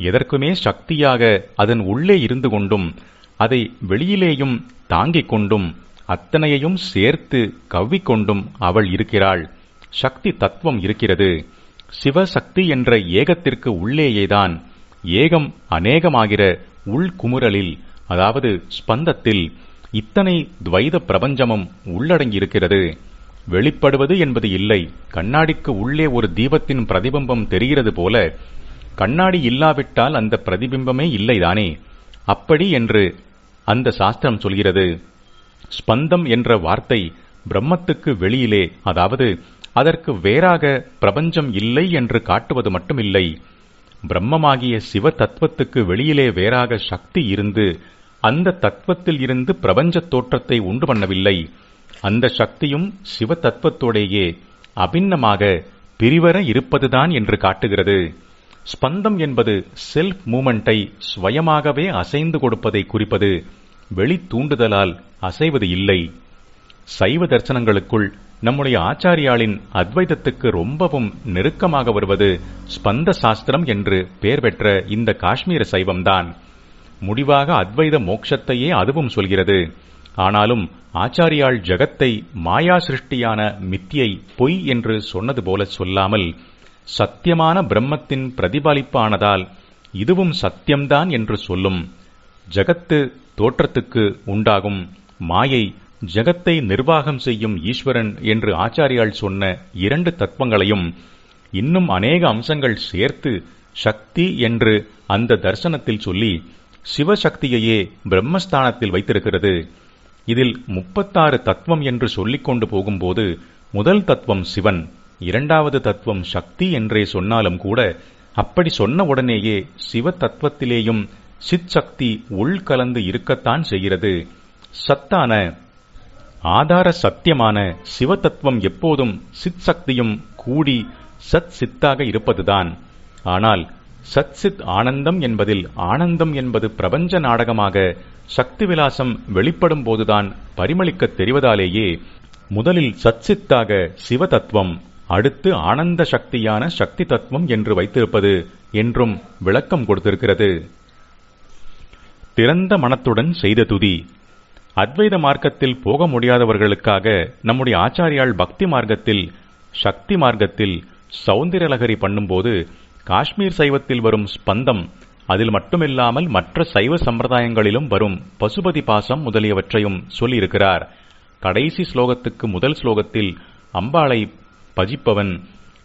எதற்குமே சக்தியாக அதன் உள்ளே இருந்து கொண்டும் அதை வெளியிலேயும் தாங்கிக் கொண்டும் அத்தனையையும் சேர்த்து கவ்விக்கொண்டும் அவள் இருக்கிறாள். சக்தி தத்துவம் இருக்கிறது. சிவசக்தி என்ற ஏகத்திற்கு உள்ளேயேதான். ஏகம் அநேகமாகிற உள்குமுறலில் அதாவது ஸ்பந்தத்தில் இத்தனை துவைத பிரபஞ்சமும் உள்ளடங்கியிருக்கிறது. வெளிப்படுவது என்பது இல்லை. கண்ணாடிக்கு உள்ளே ஒரு தீபத்தின் பிரதிபிம்பம் தெரிகிறது போல கண்ணாடி இல்லாவிட்டால் அந்த பிரதிபிம்பமே இல்லைதானே? அப்படி என்று அந்த சாஸ்திரம் சொல்கிறது. ஸ்பந்தம் என்ற வார்த்தை பிரம்மத்துக்கு வெளியிலே அதாவது அதற்கு வேறாக பிரபஞ்சம் இல்லை என்று காட்டுவது மட்டுமில்லை. பிரம்மமாகிய சிவ தத்துவத்துக்கு வெளியிலே வேறாக சக்தி இருந்து அந்த தத்துவத்தில் இருந்து பிரபஞ்ச தோற்றத்தை உண்டு பண்ணவில்லை. அந்த சக்தியும் சிவ தத்துவத்தோடேயே அபிண்ணமாக பிரிவர இருப்பதுதான் என்று காட்டுகிறது. ஸ்பந்தம் என்பது செல்ஃப் மூமெண்டை ஸ்வயமாகவே அசைந்து கொடுப்பதை குறிப்பது வெளி தூண்டுதலால் அசைவது இல்லை. சைவ தரிசனங்களுக்குள் நம்முடைய ஆச்சாரியாளின் அத்வைதத்துக்கு ரொம்பவும் நெருக்கமாக வருவது ஸ்பந்த சாஸ்திரம் என்று பெயர் பெற்ற இந்த காஷ்மீர சைவம்தான். முடிவாக அத்வைத மோட்சத்தையே அதுவும் சொல்கிறது. ஆனாலும் ஆச்சாரியாள் ஜகத்தை மாயா சிருஷ்டியான மித்தியை பொய் என்று சொன்னது போல சொல்லாமல் சத்தியமான பிரம்மத்தின் பிரதிபலிப்பானதால் இதுவும் சத்தியம்தான் என்று சொல்லும். ஜகத்து தோற்றத்துக்கு உண்டாகும் மாயை ஜகத்தை நிர்வாகம் செய்யும் ஈஸ்வரன் என்று ஆச்சாரியால் சொன்ன இரண்டு தத்துவங்களையும் இன்னும் அநேக அம்சங்கள் சேர்த்து சக்தி என்று அந்த தர்சனத்தில் சொல்லி சிவசக்தியையே பிரம்மஸ்தானத்தில் வைத்திருக்கிறது. இதில் முப்பத்தாறு தத்துவம் என்று சொல்லிக்கொண்டு போகும்போது முதல் தத்துவம் சிவன் இரண்டாவது தத்துவம் சக்தி என்றே சொன்னாலும் கூட அப்படி சொன்ன உடனேயே சிவ தத்துவத்திலேயும் சித் சக்தி உள்கலந்து இருக்கத்தான் செய்கிறது. சத்தான ஆதார சத்தியமான சிவதத்துவம் எப்போதும் சித் சக்தியும் கூடி சத் சித்தாக இருப்பதுதான். ஆனால் சத் சித் ஆனந்தம் என்பதில் ஆனந்தம் என்பது பிரபஞ்ச நாடகமாக சக்தி விலாசம் வெளிப்படும் போதுதான் பரிமளிக்கத் தெரிவதாலேயே முதலில் சத்சித்தாக சிவதத்துவம் அடுத்து ஆனந்த சக்தியான சக்தி தத்துவம் என்று வைத்திருப்பது என்றும் விளக்கம் கொடுத்திருக்கிறது. திறந்த மனத்துடன் செய்த துதி. அத்வைத மார்க்கத்தில் போக முடியாதவர்களுக்காக நம்முடைய ஆச்சாரியால் பக்தி மார்க்கத்தில் சக்தி மார்க்கத்தில் சௌந்தரலகரி பண்ணும்போது காஷ்மீர் சைவத்தில் வரும் ஸ்பந்தம் அதில் மட்டுமில்லாமல் மற்ற சைவ சம்பிரதாயங்களிலும் வரும் பசுபதி பாசம் முதலியவற்றையும் சொல்லியிருக்கிறார். கடைசி ஸ்லோகத்துக்கு முதல் ஸ்லோகத்தில் அம்பாளை பஜிப்பவன்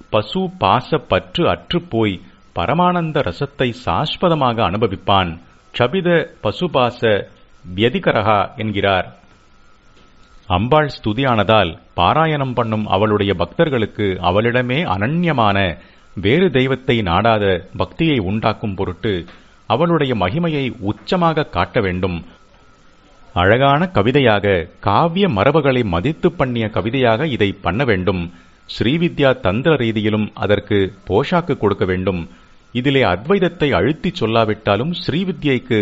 பசு பாச பற்று அற்றுப் போய் பரமானந்த ரசத்தை சாஸ்வதமாக அனுபவிப்பான். சபித பசுபாச வியதிகரகா என்கிறார். அம்பாள் ஸ்துதியானதால் பாராயணம் பண்ணும் அவளுடைய பக்தர்களுக்கு அவளிடமே அனன்யமான வேறு தெய்வத்தை நாடாத பக்தியை உண்டாக்கும் பொருட்டு அவளுடைய மகிமையை உச்சமாக காட்ட வேண்டும். அழகான கவிதையாக காவிய மரபுகளை மதித்து பண்ணிய கவிதையாக இதை பண்ண வேண்டும். ஸ்ரீவித்யா தந்திர ரீதியிலும் அதற்கு போஷாக்கு கொடுக்க வேண்டும். இதிலே அத்வைதத்தை அழுத்திச் சொல்லாவிட்டாலும் ஸ்ரீவித்யைக்கு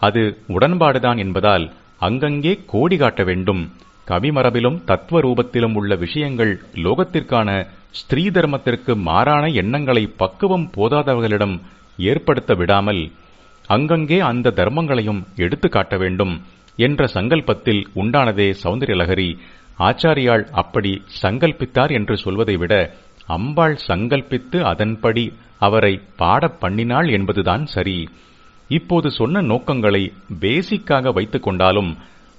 அது உடன்பாடுதான் என்பதால் அங்கங்கே கோடி காட்ட வேண்டும். கவிமரபிலும் தத்துவ ரூபத்திலும் உள்ள விஷயங்கள் லோகத்திற்கான ஸ்திரீ தர்மத்திற்கு மாறான எண்ணங்களை பக்குவம் போதாதவர்களிடம் ஏற்படுத்த விடாமல் அங்கங்கே அந்த தர்மங்களையும் எடுத்து காட்ட வேண்டும் என்ற சங்கல்பத்தில் உண்டானதே சௌந்தரியலகரி ஆச்சாரியாள் அப்படி சங்கல்பித்தார் என்று சொல்வதை விட அம்பாள் சங்கல்பித்து அதன்படி அவரை பாடப் பண்ணினாள் என்பதுதான் சரி. இப்போது சொன்ன நோக்கங்களை பேசிக்காக வைத்துக் கொண்டாலும்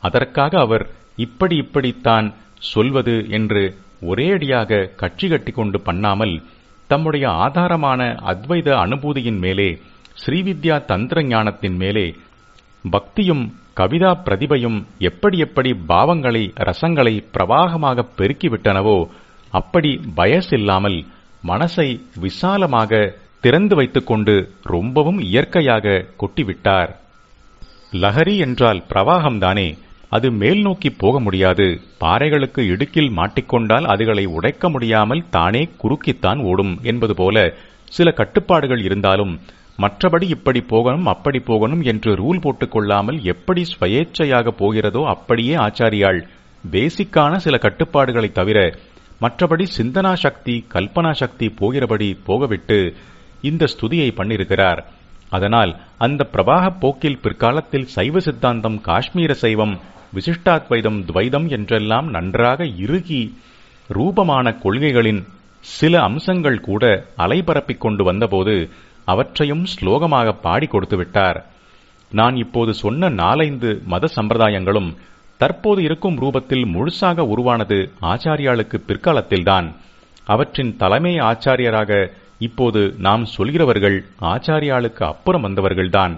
அதற்காக அவர் இப்படி இப்படித்தான் சொல்வது என்று ஒரேடியாக கட்சி கட்டிக்கொண்டு பண்ணாமல் தம்முடைய ஆதாரமான அத்வைத அனுபூதியின் மேலே ஸ்ரீவித்யா தந்திர ஞானத்தின் மேலே பக்தியும் கவிதா பிரதிபையும் எப்படி எப்படி பாவங்களை ரசங்களை பிரவாகமாக பெருக்கிவிட்டனவோ அப்படி பயசில்லாமல் மனசை விசாலமாக திறந்து வைத்துக்கொண்டு ரொம்பவும் இயற்கையாக கொட்டிவிட்டார். லஹரி என்றால் பிரவாகம்தானே அது மேல் நோக்கி போக முடியாது. பாறைகளுக்கு இடுக்கில் மாட்டிக்கொண்டால் அதுகளை உடைக்க முடியாமல் தானே குறுக்கித்தான் ஓடும் என்பது போல சில கட்டுப்பாடுகள் இருந்தாலும் மற்றபடி இப்படி போகணும் அப்படி போகணும் என்று ரூல் போட்டுக் கொள்ளாமல் எப்படி ஸ்வயேச்சையாக போகிறதோ அப்படியே ஆச்சாரியாள் பேசிக்கான சில கட்டுப்பாடுகளைத் தவிர மற்றபடி சிந்தனா சக்தி கல்பனா சக்தி போகிறபடி போகவிட்டு இந்த ஸ்துதியை பண்ணியிருக்கிறார். அதனால் அந்த பிரவாக போக்கில் பிற்காலத்தில் சைவ சித்தாந்தம் காஷ்மீர சைவம் விசிஷ்டாத்வைதம் துவைதம் என்றெல்லாம் நன்றாக இறுகி ரூபமான கொள்கைகளின் சில அம்சங்கள் கூட அலைபரப்பிக் கொண்டு வந்தபோது அவற்றையும் ஸ்லோகமாக பாடி கொடுத்து விட்டார் நான் இப்போது சொன்ன நாலைந்து மத சம்பிரதாயங்களும் தற்போது இருக்கும் ரூபத்தில் முழுசாக உருவானது ஆச்சாரியாளுக்கு பிற்காலத்தில்தான். அவற்றின் தலைமை ஆச்சாரியராக இப்போது நாம் சொல்கிறவர்கள் ஆச்சாரியாளுக்கு அப்புறம் வந்தவர்கள்தான்.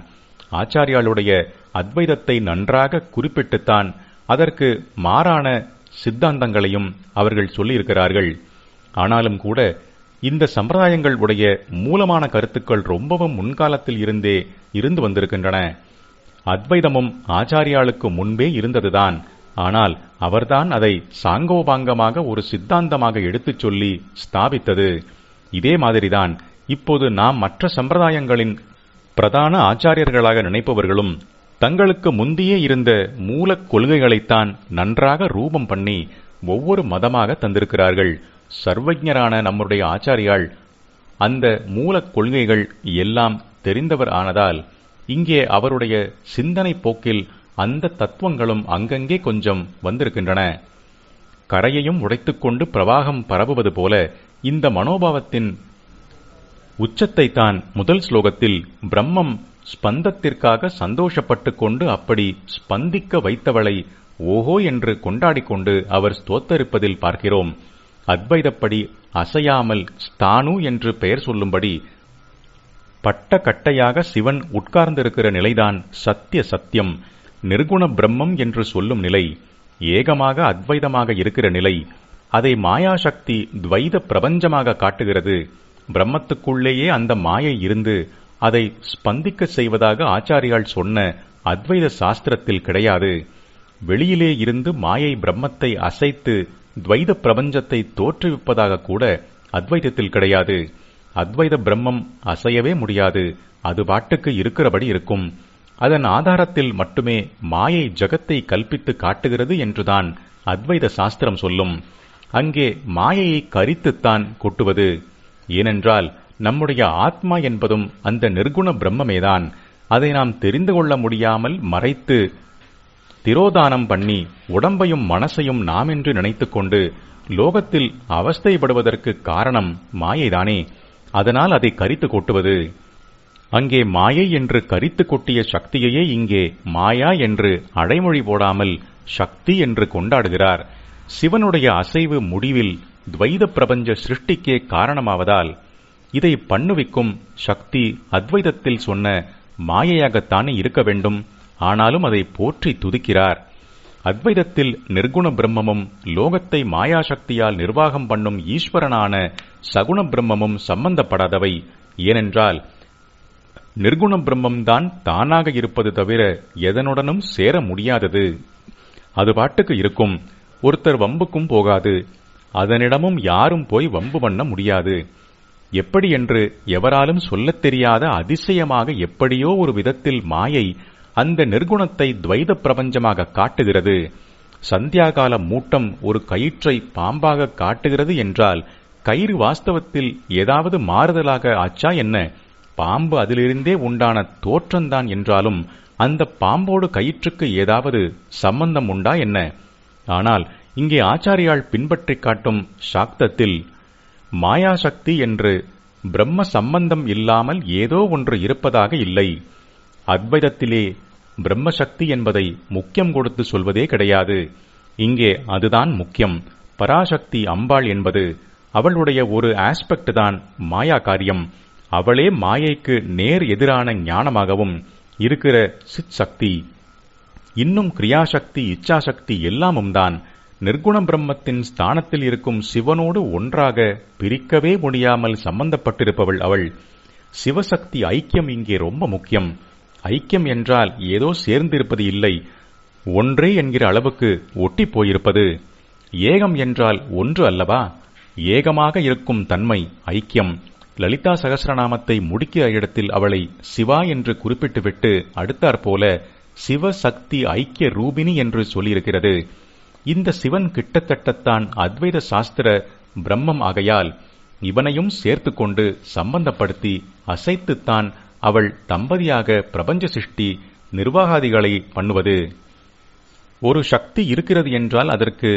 ஆச்சாரியாளுடைய அத்வைதத்தை நன்றாக குறிப்பிட்டுத்தான் அதற்கு மாறான சித்தாந்தங்களையும் அவர்கள் சொல்லியிருக்கிறார்கள். ஆனாலும் கூட இந்த சம்பிரதாயங்கள் உடைய மூலமான கருத்துக்கள் ரொம்பவும் முன்காலத்தில் இருந்தே இருந்து வந்திருக்கின்றன. அத்வைதமும் ஆச்சாரியாளுக்கு முன்பே இருந்ததுதான். ஆனால் அவர்தான் அதை சாங்கோபாங்கமாக ஒரு சித்தாந்தமாக எடுத்துச் சொல்லி ஸ்தாபித்தது. இதே மாதிரிதான் இப்போது நாம் மற்ற சம்பிரதாயங்களின் பிரதான ஆச்சாரியர்களாக நினைப்பவர்களும் தங்களுக்கு முந்தியே இருந்த மூலக் கொள்கைகளைத்தான் நன்றாக ரூபம் பண்ணி ஒவ்வொரு மதமாக தந்திருக்கிறார்கள். சர்வஜரான நம்முடைய ஆச்சாரியால் அந்த மூலக் கொள்கைகள் எல்லாம் தெரிந்தவர் ஆனதால் இங்கே அவருடைய சிந்தனை போக்கில் அந்த தத்துவங்களும் அங்கங்கே கொஞ்சம் வந்திருக்கின்றன. கரையையும் உடைத்துக்கொண்டு பிரவாகம் பரவுவது போல இந்த மனோபாவத்தின் உச்சத்தை தான் முதல் ஸ்லோகத்தில் பிரம்மம் ஸ்பந்தத்திற்காக சந்தோஷப்பட்டுக் கொண்டு அப்படி ஸ்பந்திக்க வைத்தவளை ஓஹோ என்று கொண்டாடிக்கொண்டு அவர் ஸ்தோத்தரிப்பதில் பார்க்கிறோம். அத்வைதப்படி அசையாமல் ஸ்தானு என்று பெயர் சொல்லும்படி பட்ட கட்டையாக சிவன் உட்கார்ந்திருக்கிற நிலைதான் சத்திய சத்தியம் நிர்குண பிரம்மம் என்று சொல்லும் நிலை ஏகமாக அத்வைதமாக இருக்கிற நிலை அதை மாயாசக்தி துவைத பிரபஞ்சமாக காட்டுகிறது. பிரம்மத்துக்குள்ளேயே அந்த மாயை இருந்து அதை ஸ்பந்திக்க செய்வதாக ஆச்சாரியால் சொன்ன அத்வைத சாஸ்திரத்தில் கிடையாது. வெளியிலே இருந்து மாயை பிரம்மத்தை அசைத்து துவைத பிரபஞ்சத்தை தோற்றுவிப்பதாக கூட அத்வைதத்தில் கிடையாது. அத்வைத பிரம்மம் அசையவே முடியாது. அது பாட்டுக்கு இருக்கிறபடி இருக்கும். அதன் ஆதாரத்தில் மட்டுமே மாயை ஜகத்தை கல்பித்து காட்டுகிறது என்றுதான் அத்வைத சாஸ்திரம் சொல்லும். அங்கே மாயையை கரித்துத்தான் கொட்டுவது. ஏனென்றால் நம்முடைய ஆத்மா என்பதும் அந்த நிர்குண பிரம்மமேதான். அதை நாம் தெரிந்து கொள்ள முடியாமல் மறைத்து திரோதானம் பண்ணி உடம்பையும் மனசையும் நாம் என்று நினைத்துக்கொண்டு லோகத்தில் அவஸ்தைப்படுவதற்கு காரணம் மாயைதானே. அதனால் அதை கரித்து கொட்டுவது. அங்கே மாயை என்று கரித்து கொட்டிய சக்தியையே இங்கே மாயா என்று அடைமொழி போடாமல் சக்தி என்று கொண்டாடுகிறார். சிவனுடைய அசைவு முடிவில் துவைத பிரபஞ்ச சிருஷ்டிக்கே காரணமாவதால் இதை பண்ணுவிக்கும் சக்தி அத்வைதத்தில் சொன்ன மாயையாகத்தானே இருக்க வேண்டும். ஆனாலும் அதை போற்றி துதிக்கிறார். அத்வைதத்தில் நிர்குண பிரம்மமும் லோகத்தை மாயாசக்தியால் நிர்வாகம் பண்ணும் ஈஸ்வரனான சகுண பிரம்மமும் சம்பந்தப்படாதவை. ஏனென்றால் நிர்குண பிரம்மம்தான் தானாக இருப்பது தவிர எதனுடனும் சேர முடியாதது. அது பாட்டுக்கு இருக்கும். ஒருத்தர் வம்புக்கும் போகாது. அதனிடமும் யாரும் போய் வம்பு பண்ண முடியாது. எப்படி என்று எவராலும் சொல்லத் தெரியாத அதிசயமாக எப்படியோ ஒரு விதத்தில் மாயை அந்த நிர்குணத்தை துவைத பிரபஞ்சமாக காட்டுகிறது. சந்தியாகால மூட்டம் ஒரு கயிற்றை பாம்பாக காட்டுகிறது என்றால் கயிறு வாஸ்தவத்தில் ஏதாவது மாறுதலாக ஆச்சா என்ன? பாம்பு அதிலிருந்தே உண்டான தோற்றம்தான் என்றாலும் அந்த பாம்போடு கயிற்றுக்கு ஏதாவது சம்பந்தம் உண்டா என்ன? ஆனால் இங்கே ஆச்சாரியால் பின்பற்றிக் காட்டும் சாக்தத்தில் மாயாசக்தி என்று பிரம்ம சம்பந்தம் இல்லாமல் ஏதோ ஒன்று இருப்பதாக இல்லை. அத்வைதத்திலே பிரம்மசக்தி என்பதை முக்கியம் கொடுத்து சொல்வதே கிடையாது. இங்கே அதுதான் முக்கியம். பராசக்தி அம்பாள் என்பது அவளுடைய ஒரு ஆஸ்பெக்ட் தான் மாயா காரியம். அவளே மாயைக்கு நேர் எதிரான ஞானமாகவும் இருக்கிற சித் சக்தி இன்னும் கிரியாசக்தி இச்சாசக்தி எல்லாமும் தான் நிர்குண பிரம்மத்தின் ஸ்தானத்தில் இருக்கும் சிவனோடு ஒன்றாக பிரிக்கவே முடியாமல் சம்பந்தப்பட்டிருப்பவள் அவள். சிவசக்தி ஐக்கியம் இங்கே ரொம்ப முக்கியம். ஐக்கியம் என்றால் ஏதோ சேர்ந்திருப்பது இல்லை. ஒன்றே என்கிற அளவுக்கு ஒட்டி போயிருப்பது. ஏகம் என்றால் ஒன்று அல்லவா? ஏகமாக இருக்கும் தன்மை ஐக்கியம். லலிதா சகசரநாமத்தை முடிக்கிற இடத்தில் அவளை சிவா என்று குறிப்பிட்டுவிட்டு அடுத்தாற்போல சிவசக்தி ஐக்கிய ரூபினி என்று சொல்லியிருக்கிறது. இந்த சிவன் கிட்டத்தட்டத்தான் அத்வைத சாஸ்திர பிரம்மம் ஆகையால் இவனையும் சேர்த்து கொண்டு சம்பந்தப்படுத்தி அசைத்துத்தான் அவள் தம்பதியாக பிரபஞ்ச சிருஷ்டி நிர்வாகாதிகளை பண்ணுவது. ஒரு சக்தி இருக்கிறது என்றால் அதற்கு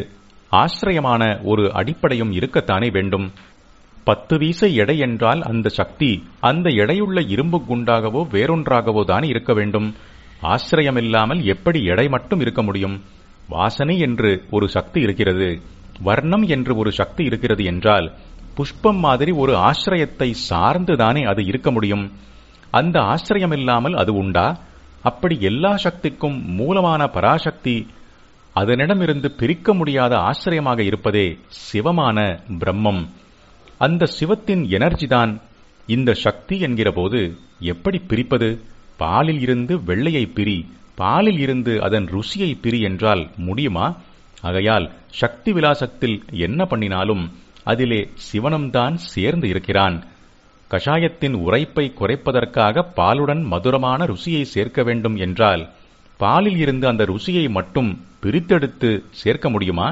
ஆசிரியமான ஒரு அடிப்படையும் இருக்கத்தானே வேண்டும். பத்து வீசை எடை என்றால் அந்த சக்தி அந்த எடையுள்ள இரும்பு குண்டாகவோ வேறொன்றாகவோ தானே இருக்க வேண்டும். ஆசிரியமில்லாமல் எப்படி எடை மட்டும் இருக்க முடியும்? வாசனை என்று ஒரு சக்தி இருக்கிறது. வர்ணம் என்று ஒரு சக்தி இருக்கிறது என்றால் புஷ்பம் மாதிரி ஒரு ஆசிரியத்தை சார்ந்துதானே அது இருக்க முடியும். அந்த ஆசிரியமில்லாமல் அது உண்டா? அப்படி எல்லா சக்திக்கும் மூலமான பராசக்தி அதனிடமிருந்து பிரிக்க முடியாத ஆசிரியமாக இருப்பதே சிவமான பிரம்மம். அந்த சிவத்தின் எனர்ஜிதான் இந்த சக்தி என்கிற போது எப்படி பிரிப்பது? பாலில் இருந்து வெள்ளையை பிரி பாலில் இருந்து அதன் ருசியை பிரி என்றால் முடியுமா? ஆகையால் சக்தி விலாசத்தில் என்ன பண்ணினாலும் அதிலே சிவனம்தான் சேர்ந்து இருக்கிறான். கஷாயத்தின் உரைப்பை குறைப்பதற்காக பாலுடன் மதுரமான ருசியை சேர்க்க வேண்டும் என்றால் பாலில் இருந்து அந்த ருசியை மட்டும் பிரித்தெடுத்து சேர்க்க முடியுமா?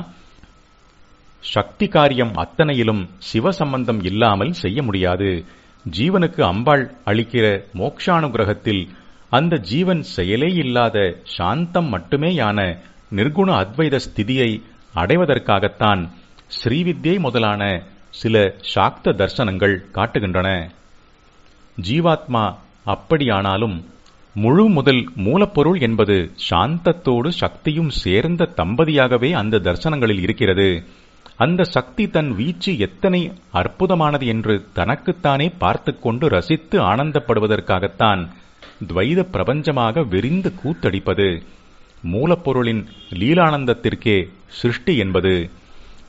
சக்தி காரியம் அத்தனையிலும் சிவ சம்பந்தம் இல்லாமல் செய்ய முடியாது. ஜீவனுக்கு அம்பாள் அளிக்கிற மோக்ஷானுகிரகத்தில் அந்த ஜீவன் செயலே இல்லாத சாந்தம் மட்டுமேயான நிர்குண அத்வைத ஸ்திதியை அடைவதற்காகத்தான் ஸ்ரீவித்யை முதலான சில சாக்த தர்சனங்கள் காட்டுகின்றன. ஜீவாத்மா அப்படியானாலும் முழு முதல் மூலப்பொருள் என்பது சாந்தத்தோடு சக்தியும் சேர்ந்த தம்பதியாகவே அந்த தர்சனங்களில் இருக்கிறது. அந்த சக்தி தன் வீச்சு எத்தனை அற்புதமானது என்று தனக்குத்தானே பார்த்து கொண்டு ரசித்து ஆனந்தப்படுவதற்காகத்தான் துவைத பிரபஞ்சமாக விரிந்து கூத்தடிப்பது மூலப்பொருளின் லீலானந்தத்திற்கே சிருஷ்டி என்பது.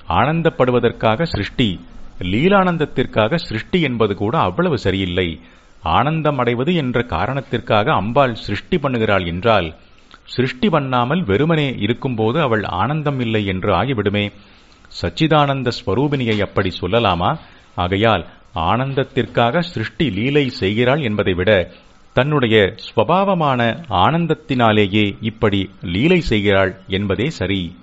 ஆனந்தப்படுவதற்காக சிருஷ்டி லீலானந்தத்திற்காக சிருஷ்டி என்பது கூட அவ்வளவு சரியில்லை. ஆனந்தம் அடைவது என்ற காரணத்திற்காக அம்பாள் சிருஷ்டி பண்ணுகிறாள் என்றால் சிருஷ்டி பண்ணாமல் வெறுமனே இருக்கும்போது அவள் ஆனந்தம் இல்லை என்று ஆகிவிடுமே. சச்சிதானந்த ஸ்வரூபினியை அப்படி சொல்லலாமா? ஆகையால் ஆனந்தத்திற்காக சிருஷ்டி லீலை செய்கிறாள் என்பதை விட தன்னுடைய ஸ்வபாவமான ஆனந்தத்தினாலேயே இப்படி லீலை செய்கிறாள் என்பதே சரி.